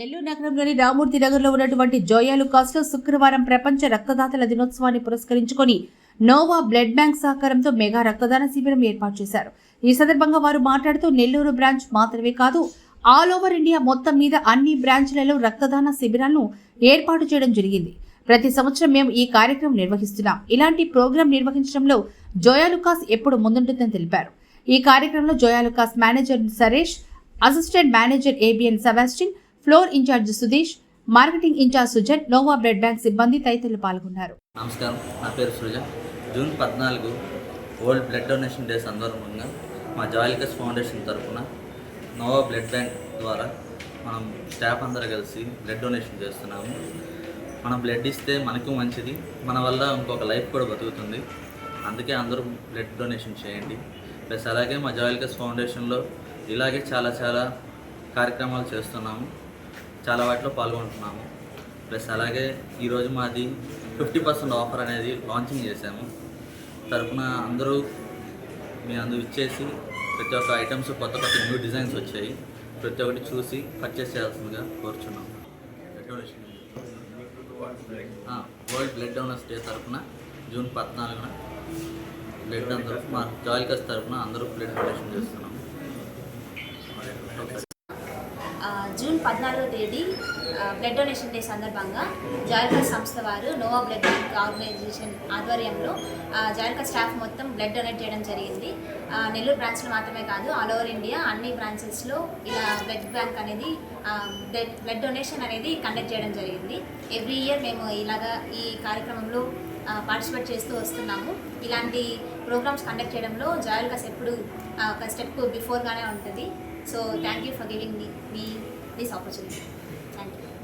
నెల్లూరు నగరంలోని రామూర్తి నగర్లో ఉన్నటువంటి జోయాలు కాస్ట్లో శుక్రవారం ప్రపంచ రక్తదాతల దినోత్సవాన్ని పురస్కరించుకొని నోవా బ్లడ్ బ్యాంక్ సహకారంతో మెగా రక్తదాన శిబిరం ఏర్పాటు చేశారు. ఈ సందర్భంగా వారు మాట్లాడుతూ నెల్లూరు బ్రాంచ్ మాత్రమే కాదు ఆల్ ఓవర్ ఇండియా మొత్తం మీద అన్ని బ్రాంచ్లలో రక్తదాన శిబిరాలను ఏర్పాటు చేయడం జరిగింది. ప్రతి సంవత్సరం మేము ఈ కార్యక్రమం నిర్వహిస్తున్నాం. ఇలాంటి ప్రోగ్రాం నిర్వహించడంలో జోయాలుకాస్ ఎప్పుడు ముందుంటుందని తెలిపారు. ఈ కార్యక్రమంలో Joyalukkas manager Suresh assistant manager Abin Sebastian floor in-charge Sudheesh marketing in-charge Sujan Nova blood bank సిబ్బంది తదితరులు పాల్గొన్నారు. నమస్కారం. నా పేరు సృజ. జూన్ పద్నాలుగు వరల్డ్ బ్లడ్ డొనేషన్ డే సందర్భంగా మా జాయిల్కస్ ఫౌండేషన్ తరఫున నోవా బ్లడ్ బ్యాంక్ ద్వారా మనం స్టాఫ్ అందరు కలిసి బ్లడ్ డొనేషన్ చేస్తున్నాము. మనం బ్లడ్ ఇస్తే మనకు మంచిది. మన వల్ల ఇంకొక లైఫ్ కూడా బతుకుతుంది. అందుకే అందరూ బ్లడ్ డొనేషన్ చేయండి. ప్లస్ అలాగే మా జాయిల్కస్ ఫౌండేషన్లో ఇలాగే చాలా చాలా కార్యక్రమాలు చేస్తున్నాము. చాలా వాటిలో పాల్గొంటున్నాము. ప్లస్ అలాగే ఈరోజు మాది ఫిఫ్టీ పర్సెంట్ ఆఫర్ అనేది లాంచింగ్ చేశాము. తరపున అందరూ మీ అందు ఇచ్చేసి ప్రతి ఒక్క ఐటమ్స్ కొత్త కొత్త న్యూ డిజైన్స్ వచ్చాయి. ప్రతి ఒక్కటి చూసి పర్చేస్ చేయాల్సిందిగా కోరుచున్నాం వరల్డ్ బ్లడ్ డోనర్స్ డే తరపున జూన్ పద్నాలుగున బ్లడ్ అందరూ మా జాయిల్కస్ తరపున అందరూ బ్లడ్ డొనేషన్ చేస్తున్నాం ఆ, జూన్ పద్నాలుగో తేదీ బ్లడ్ డొనేషన్ డే సందర్భంగా జాయిల్కా సంస్థ వారు నోవా బ్లడ్ బ్యాంక్ ఆర్గనైజేషన్ ఆధ్వర్యంలో ఆ, జాయిల్కా స్టాఫ్ మొత్తం బ్లడ్ డొనేట్ చేయడం జరిగింది. నెల్లూరు బ్రాంచ్లో మాత్రమే కాదు ఆల్ ఓవర్ ఇండియా అన్ని బ్రాంచెస్లో ఇలా బ్లడ్ బ్యాంక్ అనేది బ్లడ్ బ్లడ్ డొనేషన్ అనేది కండక్ట్ చేయడం జరిగింది. ఎవ్రీ ఇయర్ మేము ఇలాగా ఈ కార్యక్రమంలో పార్టిసిపేట్ చేస్తూ వస్తున్నాము. ఇలాంటి ప్రోగ్రామ్స్ కండక్ట్ చేయడంలో జాయిల్కాస్ ఎప్పుడు ఒక స్టెప్ బిఫోర్గానే ఉంటుంది. So thank you for giving me, me this opportunity. Thank you.